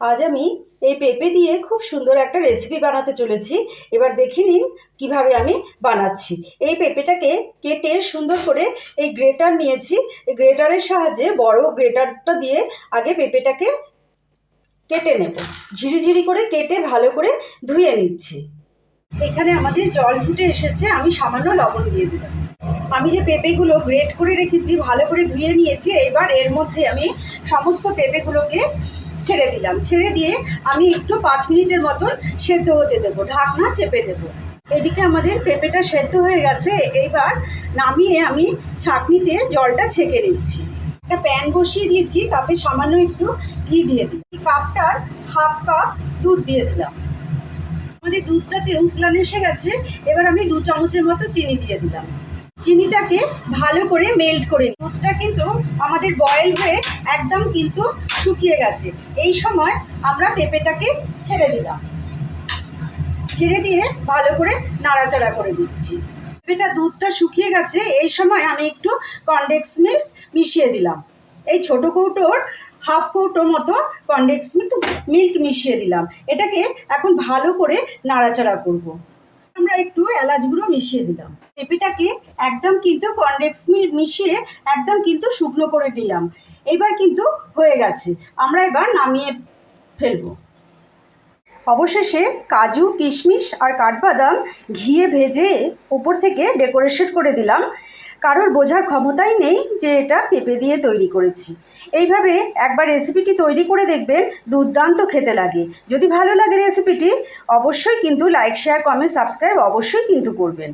আজ আমি এই পেঁপে দিয়ে খুব সুন্দর একটা রেসিপি বানাতে চলেছি। এবার দেখে নিন কীভাবে আমি বানাচ্ছি। এই পেঁপেটাকে কেটে সুন্দর করে এই গ্রেটার নিয়েছি। এই গ্রেটারের সাহায্যে বড় গ্রেটারটা দিয়ে আগে পেঁপেটাকে কেটে নেব। ঝিরিঝিরি করে কেটে ভালো করে ধুয়ে নিচ্ছি। এখানে আমাদের জল ফুটে এসেছে, আমি সামান্য লবণ দিয়ে দিলাম। আমি যে পেঁপেগুলো গ্রেট করে রেখেছি, ভালো করে ধুয়ে নিয়েছি, এবার এর মধ্যে আমি সমস্ত পেঁপেগুলোকে ছেড়ে দিলাম। ছেড়ে দিয়ে আমি একটু পাঁচ মিনিটের মতন সেদ্ধ হতে দেবো, ঢাকনা চেপে দেবো। এদিকে আমাদের পেঁপেটা সেদ্ধ হয়ে গেছে, এইবার নামিয়ে আমি ছাঁকনিতে জলটা ছেঁকে নিচ্ছি। একটা প্যান বসিয়ে দিয়েছি, তাতে সামান্য একটু ঘি দিয়ে দিই কাপটার হাফ কাপ দুধ দিয়ে দিলাম। আমাদের দুধটাতে উতলান এসে গেছে, এবার আমি দু চামচের মতো চিনি দিয়ে দিলাম। চিনিটাকে ভালো করে মেল্ট করে দুধটা কিন্তু আমাদের বয়েল হয়ে একদম কিন্তু শুকিয়ে গেছে। এই সময় আমরা পেঁপেটাকে ছেড়ে দিলাম। ছেড়ে দিয়ে ভালো করে নাড়াচাড়া করে দিচ্ছি। পেঁপেটা দুধটা শুকিয়ে গেছে, এই সময় আমি একটু কনডেক্স মিল্ক মিশিয়ে দিলাম। এই ছোট কৌটোর হাফ কৌটো মতো কনডেক্স মিল্ক মিল্ক মিশিয়ে দিলাম। এটাকে এখন ভালো করে নাড়াচাড়া করব। আমরা একটু এলাচ গুঁড়ো মিশিয়ে দিলাম। পেঁপেটাকে একদম কিন্তু কনডেক্স মিল্ক মিশিয়ে একদম কিন্তু শুকনো করে দিলাম। এবার কিন্তু হয়ে গেছে। আমরা এবার নামিয়ে ফেলব। অবশেষে কাজু, কিশমিশ আর কাঠবাদাম ঘিয়ে ভেজে ওপর থেকে ডেকোরেশন করে দিলাম। কারোর বোঝার ক্ষমতাই নেই যে এটা পেঁপে দিয়ে তৈরি করেছি। এইভাবে একবার রেসিপিটি তৈরি করে দেখবেন, দুর্দান্ত খেতে লাগে। যদি ভালো লাগে রেসিপিটি, অবশ্যই কিন্তু লাইক, শেয়ার, কমেন্ট, সাবস্ক্রাইব অবশ্যই কিন্তু করবেন।